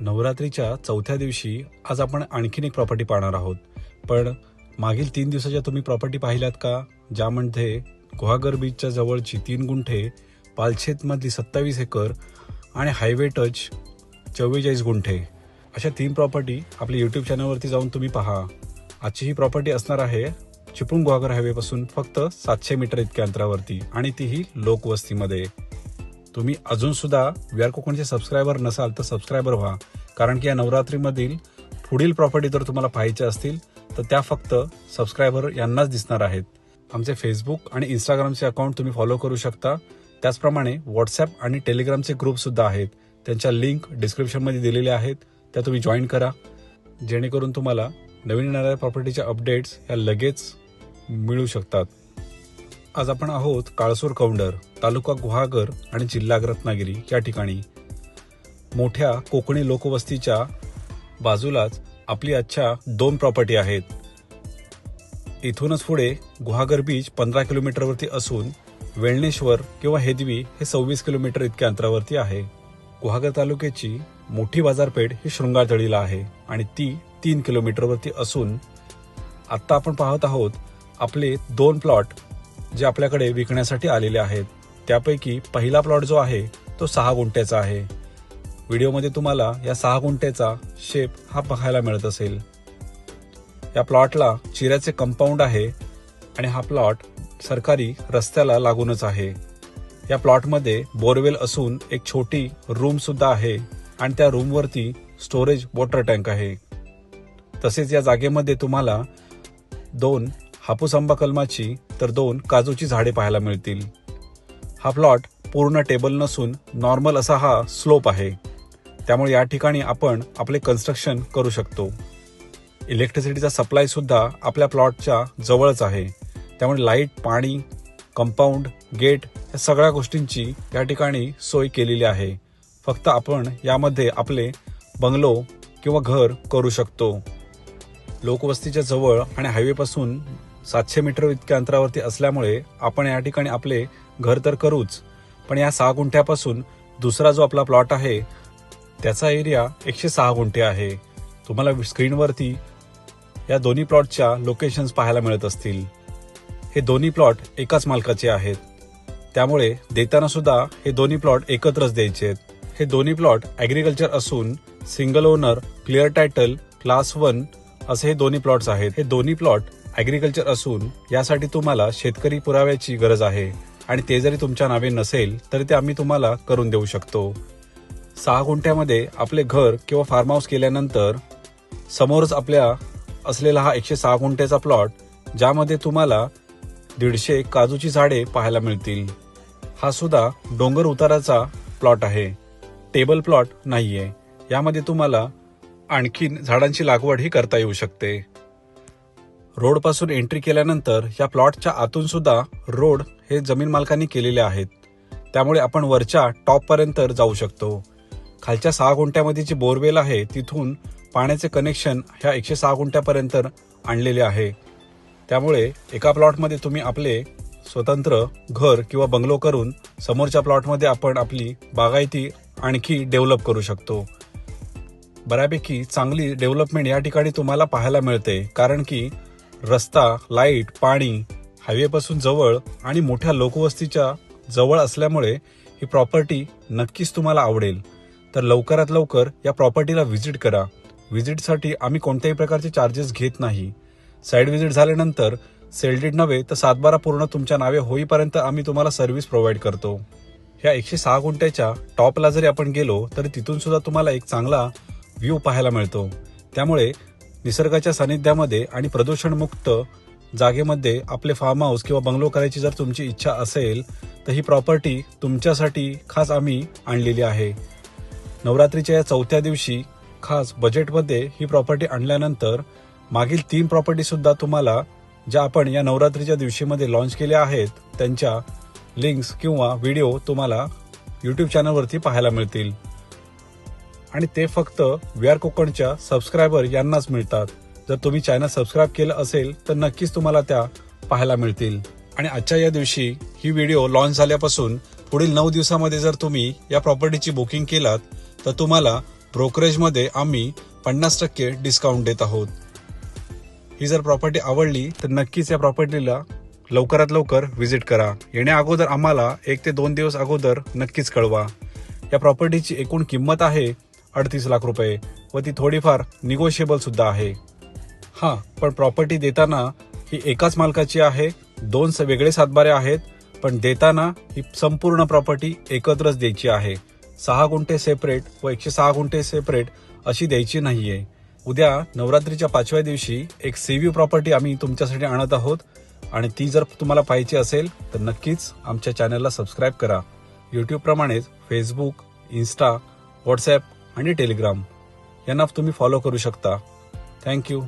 नवरात्रीच्या चौथ्या दिवशी आज आपण आणखीन एक प्रॉपर्टी पाहणार आहोत. पण मागील तीन दिवसाच्या तुम्ही प्रॉपर्टी पाहिल्यात का? ज्यामध्ये गुहागर बीचच्या जवळची तीन गुंठे पालछेतमधली सत्तावीस एकर आणि हायवे टच चव्वेचाळीस गुंठे. अशा तीन प्रॉपर्टी आपल्या यूट्यूब चॅनलवरती जाऊन तुम्ही पहा. आजची ही प्रॉपर्टी असणार आहे चिपळूण गुहागर हायवेपासून फक्त सातशे मीटर इतक्या अंतरावरती आणि तीही लोकवस्तीमध्ये. तुम्ही अजून सुद्धा वी आर कोकणचे सबस्क्रायबर नसाल तर सबस्क्रायबर व्हा. कारण की या नवरात्रीमधील पुढील प्रॉपर्टी जर तुम्हाला पाहायच्या असतील तर त्या फक्त सबस्क्रायबर यांनाच दिसणार आहेत. आमचे फेसबुक आणि इंस्टाग्रामचे अकाउंट तुम्ही फॉलो करू शकता. त्याचप्रमाणे व्हॉट्सॲप आणि टेलिग्रामचे ग्रुप सुद्धा आहेत. त्यांच्या लिंक डिस्क्रिप्शनमध्ये दिलेल्या आहेत. त्या तुम्ही जॉईन करा. जेणेकरून तुम्हाला नवीन येणाऱ्या प्रॉपर्टीच्या अपडेट्स ह्या लगेच मिळू शकतात. आज आपण आहोत काळसूर कौंडर तालुका गुहागर आणि जिल्हा रत्नागिरी या ठिकाणी. मोठ्या कोकणी लोकवस्तीच्या बाजूलाच आपली आजच्या दोन प्रॉपर्टी आहेत. इथूनच पुढे गुहागर बीच पंधरा किलोमीटरवरती असून वेळणेश्वर किंवा हेदवी हे सव्वीस किलोमीटर इतक्या अंतरावरती आहे. गुहागर तालुक्याची मोठी बाजारपेठ ही शृंगारतळीला आहे आणि ती तीन किलोमीटरवरती असून आत्ता आपण पाहत आहोत आपले दोन प्लॉट जे आपल्याकडे विकण्यासाठी आलेले आहेत. त्यापैकी पहिला प्लॉट जो आहे तो सहा गुंठ्याचा आहे. व्हिडिओमध्ये तुम्हाला या सहा गुंठ्याचा शेप हा बघायला मिळत असेल. या प्लॉटला चिऱ्याचे कंपाऊंड आहे आणि हा प्लॉट सरकारी रस्त्याला लागूनच आहे. या प्लॉटमध्ये बोरवेल असून एक छोटी रूम सुद्धा आहे आणि त्या रूमवरती स्टोरेज वॉटर टँक आहे. तसेच या जागेमध्ये तुम्हाला दोन हापूस आंबा कलमाची तर दोन काजूची झाडे पाहायला मिळतील. हा प्लॉट पूर्ण टेबल नसून नॉर्मल असा हा स्लोप आहे. त्यामुळे या ठिकाणी आपण आपले कन्स्ट्रक्शन करू शकतो. इलेक्ट्रिसिटीचा सप्लाय सुद्धा आपल्या प्लॉटच्या जवळच आहे. त्यामुळे लाइट पाणी कंपाऊंड गेट या सगळ्या गोष्टींची या ठिकाणी सोय केलेली आहे. फक्त आपण यामध्ये आपले बंगलो किंवा घर करू शकतो. लोकवस्तीच्या जवळ आणि हायवेपासून सातशे मीटर इतक्या अंतरावरती असल्यामुळे आपण या ठिकाणी आपले घर तर करूच पण या सहा गुंठ्यापासून दुसरा जो आपला प्लॉट आहे त्याचा एरिया एकशे सहा गुंठे आहे. तुम्हाला स्क्रीनवरती या दोन्ही प्लॉटच्या लोकेशन्स पाहायला मिळत असतील. हे दोन्ही प्लॉट एकाच मालकाचे आहेत. त्यामुळे देताना सुद्धा हे दोन्ही प्लॉट एकत्रच द्यायचे आहेत. हे दोन्ही प्लॉट ऍग्रिकल्चर असून single owner clear title class one असे हे दोन्ही प्लॉट्स आहेत. हे दोन्ही प्लॉट ऍग्रिकल्चर असून यासाठी तुम्हाला शेतकरी पुराव्याची गरज आहे. आणि ते जरी तुमच्या नावे नसेल तरी ते आम्ही तुम्हाला करून देऊ शकतो. सहा गुंठ्यामध्ये आपले घर किंवा फार्म हाऊस केल्यानंतर समोरच आपल्या असलेला हा एकशे सहा गुंठ्याचा प्लॉट ज्यामध्ये तुम्हाला दीडशे काजूची झाडे पाहायला मिळतील. हा सुद्धा डोंगर उताराचा प्लॉट आहे. टेबल प्लॉट नाहीये. यामध्ये तुम्हाला आणखीन झाडांची लागवडही करता येऊ शकते. रोडपासून एंट्री केल्यानंतर या प्लॉटच्या आतून सुद्धा रोड हे जमीन मालकांनी केलेले आहेत. त्यामुळे आपण वरच्या टॉप पर्यंत जाऊ शकतो. खालच्या सहा गुंठ्यामध्ये जी बोरवेल आहे तिथून पाण्याचे कनेक्शन ह्या एकशे सहा गुंठ्यापर्यंत आणलेले आहे. त्यामुळे एका प्लॉटमध्ये तुम्ही आपले स्वतंत्र घर किंवा बंगलो करून समोरच्या प्लॉटमध्ये आपण आपली बागायती आणखी डेव्हलप करू शकतो. बऱ्यापैकी चांगली डेव्हलपमेंट या ठिकाणी तुम्हाला पाहायला मिळते कारण की रस्ता लाइट पाणी हायवेपासून जवळ आणि मोठ्या लोकवस्तीच्या जवळ असल्यामुळे ही प्रॉपर्टी नक्कीच तुम्हाला आवडेल. तर लवकरात लवकर या प्रॉपर्टीला व्हिजिट करा. व्हिजिटसाठी आम्ही कोणत्याही प्रकारचे चार्जेस घेत नाही. साईड व्हिजिट झाल्यानंतर सेल्डेड नव्हे तर सातबारा पूर्ण तुमच्या नावे होईपर्यंत आम्ही तुम्हाला सर्व्हिस प्रोव्हाइड करतो. ह्या एकशे सहा गुंठ्याच्या टॉपला जरी आपण गेलो तरी तिथून सुद्धा तुम्हाला एक चांगला व्ह्यू पाहायला मिळतो. त्यामुळे निसर्गाच्या सानिध्यामध्ये आणि प्रदूषणमुक्त जागेमध्ये आपले फार्म हाऊस किंवा बंगलो करायची जर तुमची इच्छा असेल तर ही प्रॉपर्टी तुमच्यासाठी खास आम्ही आणलेली आहे. नवरात्रीच्या या चौथ्या दिवशी खास बजेटमध्ये ही प्रॉपर्टी आणल्यानंतर मागील तीन प्रॉपर्टीसुद्धा तुम्हाला ज्या आपण या नवरात्रीच्या दिवशीमध्ये लॉन्च केल्या आहेत त्यांच्या लिंक्स किंवा व्हिडिओ तुम्हाला यूट्यूब चॅनलवरती पाहायला मिळतील. आणि ते फक्त वी आर कोकणच्या सबस्क्रायबर यांनाच मिळतात. जर तुम्ही चॅनल सबस्क्राईब केलं असेल तर नक्कीच तुम्हाला त्या पाहायला मिळतील. आणि आजच्या या दिवशी ही व्हिडिओ लॉन्च झाल्यापासून पुढील नऊ दिवसामध्ये जर तुम्ही या प्रॉपर्टीची बुकिंग केलात तर तुम्हाला ब्रोकरेजमध्ये आम्ही पन्नास टक्के डिस्काउंट देत आहोत. ही जर प्रॉपर्टी आवडली तर नक्कीच या प्रॉपर्टीला लवकरात लवकर व्हिजिट करा. येण्या अगोदर आम्हाला एक ते दोन दिवस अगोदर नक्कीच कळवा. या प्रॉपर्टीची एकूण किंमत आहे अडतीस लाख रुपये व ती थोडीफार निगोशिएबल सुद्धा आहे. हा पण प्रॉपर्टी देताना ही एकाच मालकाची आहे दोन स- वेगळे सातबारे आहेत पण देताना ही संपूर्ण प्रॉपर्टी एकत्रच द्यायची आहे. सहा गुंठे सेपरेट व एकशे सहा गुंठे सेपरेट अशी द्यायची नाहीये. उद्या नवरात्रीच्या पाचव्या दिवशी एक सीव्ही प्रॉपर्टी आम्ही तुमच्यासाठी आणत आहोत आणि ती जर तुम्हाला पाहिजे असेल तर नक्कीच आमच्या चॅनलला सबस्क्राईब करा. यूट्यूबप्रमाणेच फेसबुक इन्स्टा व्हॉट्सॲप आणि टेलिग्राम. यांना तुम्ही फॉलो करू शकता. थँक्यू